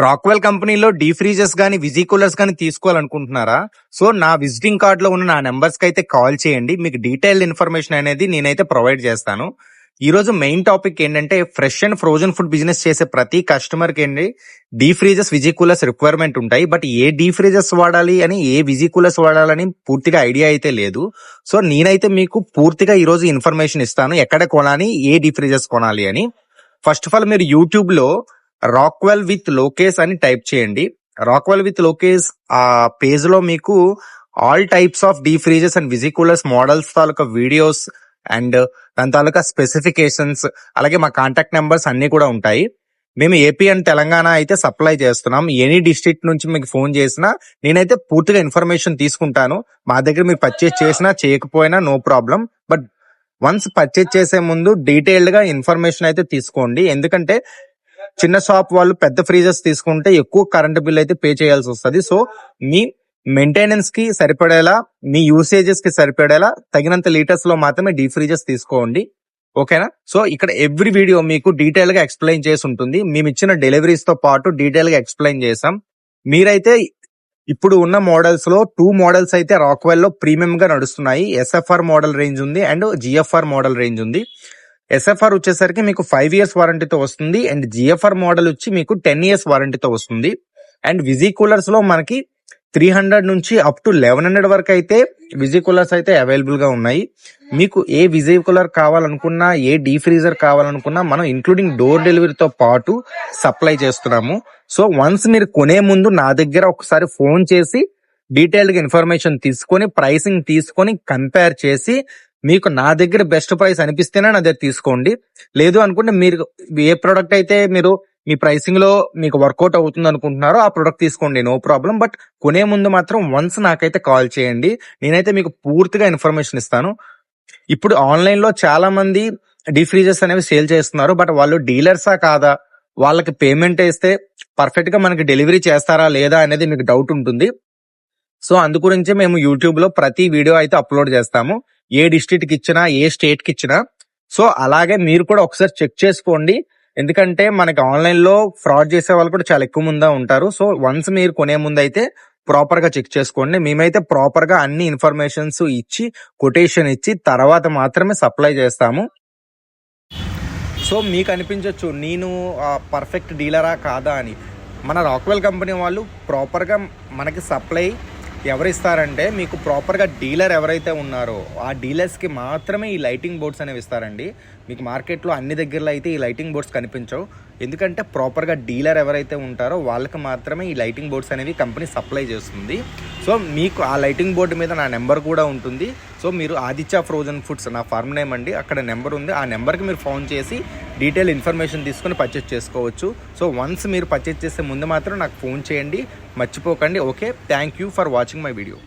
ట్రాక్వెల్ కంపెనీలో D freezes కానీ visi coolers కానీ తీసుకోవాలనుకుంటున్నారా? సో నా విజిటింగ్ కార్డ్లో ఉన్న నా నెంబర్స్కి అయితే కాల్ చేయండి. మీకు డీటెయిల్ ఇన్ఫర్మేషన్ అనేది నేనైతే ప్రొవైడ్ చేస్తాను. ఈ రోజు మెయిన్ టాపిక్ ఏంటంటే fresh and frozen food business చేసే ప్రతి కస్టమర్కి ఏంటి deep freezers visi coolers requirement ఉంటాయి. బట్ ఏ డీ ఫ్రీజెస్ వాడాలి అని ఏ విజీ కూలర్స్ వాడాలని పూర్తిగా ఐడియా అయితే లేదు. సో నేనైతే మీకు పూర్తిగా ఈ రోజు ఇన్ఫర్మేషన్ ఇస్తాను. ఎక్కడ కొనాలి ఏ డీ ఫ్రీజెస్ కొనాలి అని. ఫస్ట్ ఆఫ్ ఆల్ మీరు యూట్యూబ్లో రాక్వెల్ విత్ లోకేస్ అని టైప్ చేయండి. రాక్వెల్ విత్ లోకేస్ ఆ పేజ్లో మీకు all types of deep freezers and visi coolers models taluka videos and దాని తాలూకా స్పెసిఫికేషన్స్ అలాగే మా కాంటాక్ట్ నెంబర్స్ అన్ని కూడా ఉంటాయి. మేము ఏపీ అండ్ తెలంగాణ అయితే సప్లై చేస్తున్నాం. ఎనీ డిస్ట్రిక్ట్ నుంచి మీకు ఫోన్ చేసినా నేనైతే పూర్తిగా ఇన్ఫర్మేషన్ తీసుకుంటాను. మా దగ్గర మీరు పర్చేస్ చేసినా చేయకపోయినా no problem but once purchase చేసే ముందు డీటెయిల్డ్గా ఇన్ఫర్మేషన్ అయితే తీసుకోండి. ఎందుకంటే చిన్న షాప్ వాళ్ళు పెద్ద ఫ్రీజర్స్ తీసుకుంటే ఎక్కువ కరెంట్ బిల్ అయితే పే చేయాల్సి వస్తుంది. సో మీ మెయింటెనెన్స్కి సరిపడేలా మీ యూసేజెస్కి సరిపడేలా తగినంత లీటర్స్లో మాత్రమే డీ ఫ్రీజర్స్ తీసుకోండి. ఓకేనా సో ఇక్కడ ఎవ్రీ వీడియో మీకు డీటెయిల్గా ఎక్స్ప్లెయిన్ చేసి ఉంటుంది. మేము ఇచ్చిన డెలివరీస్తో పాటు డీటెయిల్గా ఎక్స్ప్లెయిన్ చేసాం. మీరైతే ఇప్పుడు ఉన్న మోడల్స్లో టూ మోడల్స్ అయితే రాక్వెల్లో ప్రీమియం గా నడుస్తున్నాయి. ఎస్ఎఫ్ఆర్ మోడల్ రేంజ్ ఉంది అండ్ జిఎఫ్ఆర్ మోడల్ రేంజ్ ఉంది. ఎస్ఎఫ్ఆర్ వచ్చేసరికి మీకు ఫైవ్ ఇయర్స్ వారంటీతో వస్తుంది అండ్ జిఎఫ్ఆర్ మోడల్ వచ్చి మీకు టెన్ ఇయర్స్ వారంటీతో వస్తుంది. అండ్ విజీ కూలర్స్లో మనకి త్రీ హండ్రెడ్ నుంచి అప్ టు లెవెన్ హండ్రెడ్ వరకు అయితే విజీ కూలర్స్ అయితే అవైలబుల్గా ఉన్నాయి. మీకు ఏ విజీ కూలర్ కావాలనుకున్నా ఏ డీ ఫ్రీజర్ కావాలనుకున్నా మనం ఇంక్లూడింగ్ డోర్ డెలివరీతో పాటు సప్లై చేస్తున్నాము. సో వన్స్ మీరు కొనే ముందు నా దగ్గర ఒకసారి ఫోన్ చేసి డీటెయిల్డ్ ఇన్ఫర్మేషన్ తీసుకొని ప్రైసింగ్ తీసుకొని కంపేర్ చేసి మీకు నా దగ్గర బెస్ట్ ప్రైస్ అనిపిస్తేనే నా దగ్గర తీసుకోండి. లేదు అనుకుంటే మీరు ఏ ప్రోడక్ట్ అయితే మీరు మీ ప్రైసింగ్లో మీకు వర్కౌట్ అవుతుంది అనుకుంటున్నారో ఆ ప్రోడక్ట్ తీసుకోండి నో ప్రాబ్లం బట్ కొనే ముందు మాత్రం వన్స్ నాకైతే కాల్ చేయండి. నేనైతే మీకు పూర్తిగా ఇన్ఫర్మేషన్ ఇస్తాను. ఇప్పుడు ఆన్లైన్లో చాలా మంది డీఫ్రీజర్స్ అనేవి సేల్ చేస్తున్నారు. బట్ వాళ్ళు డీలర్సా కాదా? వాళ్ళకి పేమెంట్ వేస్తే పర్ఫెక్ట్గా మనకి డెలివరీ చేస్తారా లేదా అనేది మీకు డౌట్ ఉంటుంది. సో అందు గురించి మేము యూట్యూబ్లో ప్రతి వీడియో అయితే అప్లోడ్ చేస్తాము. ఏ డిస్ట్రిక్ట్కి ఇచ్చినా ఏ స్టేట్కి ఇచ్చినా. సో అలాగే మీరు కూడా ఒకసారి చెక్ చేసుకోండి. ఎందుకంటే మనకి ఆన్లైన్లో ఫ్రాడ్ చేసే వాళ్ళు కూడా చాలా ఎక్కువ ముందా ఉంటారు. సో వన్స్ మీరు కొనే ముందు అయితే ప్రాపర్గా చెక్ చేసుకోండి. మేమైతే ప్రాపర్గా అన్ని ఇన్ఫర్మేషన్స్ ఇచ్చి కొటేషన్ ఇచ్చి తర్వాత మాత్రమే సప్లై చేస్తాము. సో మీకు అనిపించవచ్చు నేను పర్ఫెక్ట్ డీలరా కాదా అని. మన రాక్వెల్ కంపెనీ వాళ్ళు ప్రాపర్గా మనకి సప్లై ఎవరిస్తారంటే మీకు ప్రాపర్గా డీలర్ ఎవరైతే ఉన్నారో ఆ డీలర్స్కి మాత్రమే ఈ లైటింగ్ బోర్డ్స్ అనేవి ఇస్తారండి. మీకు మార్కెట్లో అన్ని దగ్గరలో అయితే ఈ లైటింగ్ బోర్డ్స్ కనిపించవు. ఎందుకంటే ప్రాపర్గా డీలర్ ఎవరైతే ఉంటారో వాళ్ళకి మాత్రమే ఈ లైటింగ్ బోర్డ్స్ అనేవి కంపెనీ సప్లై చేస్తుంది. సో మీకు ఆ లైటింగ్ బోర్డు మీద నా నెంబర్ కూడా ఉంటుంది. సో మీరు ఆదిత్య ఫ్రోజన్ ఫుడ్స్ నా ఫార్మ్ నేమ్ అండి. అక్కడ నెంబర్ ఉంది. ఆ నెంబర్కి మీరు ఫోన్ చేసి డీటెయిల్ ఇన్ఫర్మేషన్ తీసుకొని పర్చేస్ చేసుకోవచ్చు. సో వన్స్ మీరు పర్చేస్ చేసే ముందు మాత్రం నాకు ఫోన్ చేయండి. మర్చిపోకండి. Okay? Thank you for watching my video.